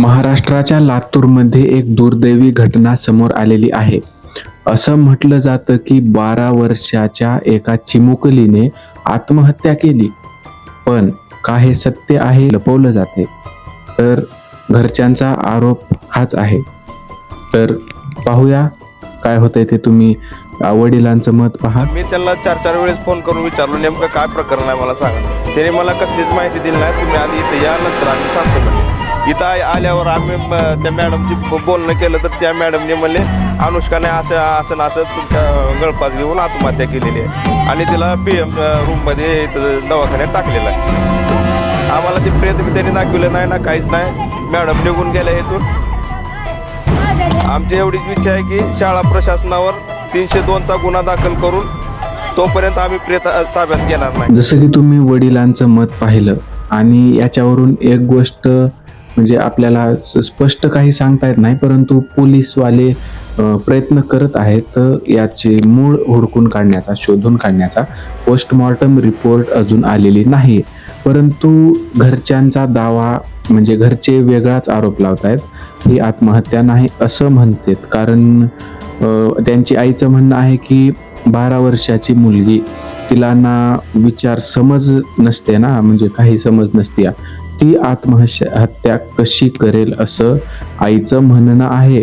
महाराष्ट्राच्या लातूरमध्ये एक दुर्दैवी घटना समोर आलेली आहे. असं म्हटलं जातं की बारा वर्षाच्या एका चिमुकलीने आत्महत्या केली. पण का हे सत्य आहे लपवलं जाते. तर घरच्यांचा आरोप हाच आहे. तर पाहूया काय होतंय ते तुम्ही वडिलांचं मत पहा. मी त्याला चार चार वेळेस फोन करून विचारलो नेमकं काय प्रकरण आहे मला सांगा. त्याने मला कसलीच माहिती दिली नाही तुम्ही आधी इथं या नंतर आम्ही सांगतो. इथं आल्यावर आम्ही म, त्या मॅडमची बोलणं केलं तर त्या मॅडमने म्हणले अनुष्काने असं असं असं तुमच्या गळपास घेऊन आत्महत्या केलेली आहे. आणि तिला पी एम रूममध्ये इथं दवाखान्यात टाकलेलं आहे. आम्हाला ते प्रेत बी त्यांनी दाखवलं नाही ना काहीच नाही. मॅडम निघून गेल्या इथून. आमची एवढीच इच्छा आहे की शाळा प्रशासनावर तीनशे दोनचा गुन्हा दाखल करून तोपर्यंत आम्ही प्रेत ताब्यात घेणार नाही. जसं की तुम्ही वडिलांचं मत पाहिलं आणि याच्यावरून एक गोष्ट म्हणजे आपल्याला स- स्पष्ट काही सांगता येत नाही परंतु पोलीसवाले प्रयत्न करत आहेत याचे मूळ हुडकून काढण्याचा शोधून काढण्याचा. पोस्टमॉर्टम रिपोर्ट अजून आलेली नाही. परंतु घरच्यांचा दावा म्हणजे घरचे वेगळाच आरोप लावत आहेत ही आत्महत्या नाही असं म्हणतात. कारण त्यांची आईचं म्हणणं आहे की बारा वर्षाची मुलगी तिला ना विचार समज नसते ना म्हणजे काही समज नसते. ती आत्महत्या कशी करेल असं आईचं म्हणणं आहे.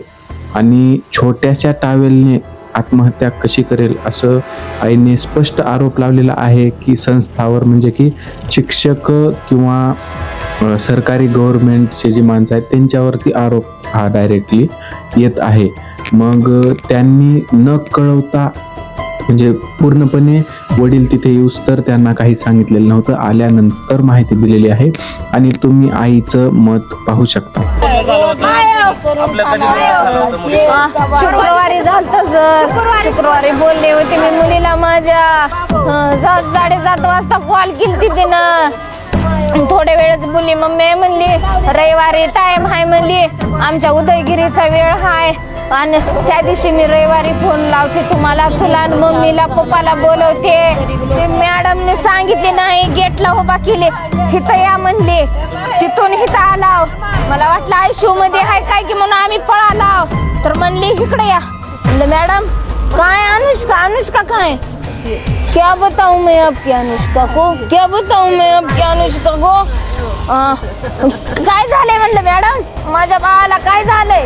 आणि छोट्याशा टावेलने आत्महत्या कशी करेल असं आईने स्पष्ट आरोप लावलेला आहे की संस्थावर म्हणजे की शिक्षक किंवा सरकारी गव्हर्नमेंटचे जे माणसं आहेत त्यांच्यावरती आरोप हा डायरेक्टली येत आहे. मग त्यांनी न कळवता म्हणजे पूर्णपणे वडील तिथे येऊस तर त्यांना काही सांगितलेलं नव्हतं. आल्यानंतर माहिती दिलेली आहे. आणि तुम्ही आईचं मत पाहू शकता. शुक्रवारी झालत सर. शुक्रवारी बोलले होते मी मुलीला माझ्या. साडे सात साडेसात वाजता कॉल केली तिनं. थोड्या वेळच बोलली मम्मी म्हणली रविवारी टाइम हाय म्हणली आमच्या उदयगिरीचा वेळ हाय. आणि त्या दिवशी मी रविवारी फोन लावते तुम्हाला तुला मम्मीला पप्पाला बोलवते. ते मॅडमने सांगितले नाही गेटला उभा केली. हिथं या म्हणली तिथून हिथं आलाव. मला वाटलं आयशू मध्ये हाय काय की म्हणून आम्ही पळालाव? तर म्हणली इकडे या. म्हणलं मॅडम काय अनुष्का अनुष्का काय? क्या बताऊं मैं आपकी अनुष्का को? क्या बताऊं मैं आपकी अनुष्का को? काय झालंय? म्हणलं मॅडम माझ्या बाळाला काय झालंय?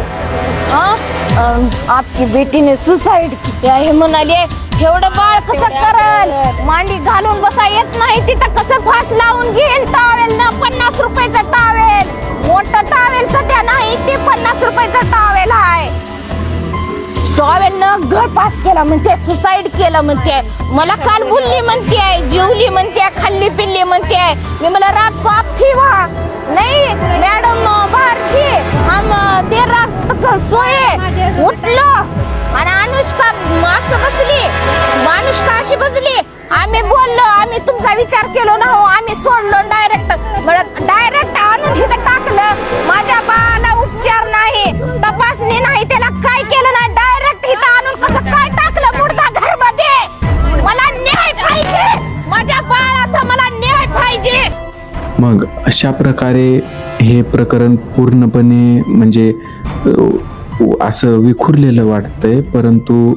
हा आपकी आपकी बेटीने सुसाइड की आहे म्हणाली एवढं बाळ कसं करल? मांडी घालून बसा येत नाही तिथं कसं फास लावून घेईन टावेल ना पन्नास रुपयाचा टावेल मोठं टावेल सध्या नाही ते पन्नास रुपयाचा टावेल आहे. टॉवेलनं गळपास केला म्हणते सुसाईड केलं म्हणते. मला काल बोलली म्हणते जेवली म्हणते खाल्ली पिल्ली म्हणते. मी मला रात को आप थी वा हसतोय उठलो. आणि अनुष्का असं बसली. अनुष्का अशी बसली. आम्ही बोललो आम्ही तुमचा विचार केलो ना हो आम्ही सोडलो डायरेक्ट डायरेक्ट आणून इथं टाकलं. माझ्या बाळाला उपचार नाही तपासणी नाही त्याला काय केलं ना? डायरेक्ट इथं आणून कसं काय टाकलं? मुर्दा घरमध्ये. मला न्याय पाहिजे. माझ्या बाळाचा मला न्याय पाहिजे. मग अशा प्रकारे हे प्रकरण पूर्णपणे म्हणजे असं विखुरलेलं वाटतंय परंतु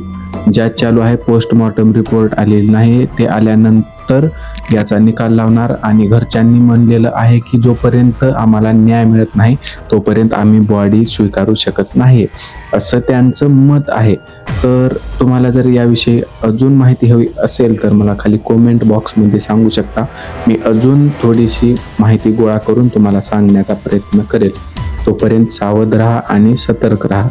ज्या चालू आहे पोस्टमॉर्टम रिपोर्ट आलेली नाही ते आल्यानंतर तर याचा निकाल लावणार आणि घरच्यांनी म्हणलेलं आहे की जोपर्यंत आम्हाला न्याय मिळत नाही तोपर्यंत आम्ही बॉडी स्वीकारू शकत नाही. असं त्यांचं मत आहे. तर तुम्हाला जर याविषयी अजून माहिती हवी असेल तर मला खाली कॉमेंट बॉक्समध्ये सांगू शकता. मी अजून थोडीशी माहिती गोळा करून तुम्हाला सांगण्याचा प्रयत्न करेल. तोपर्यंत सावध राहा आणि सतर्क राहा.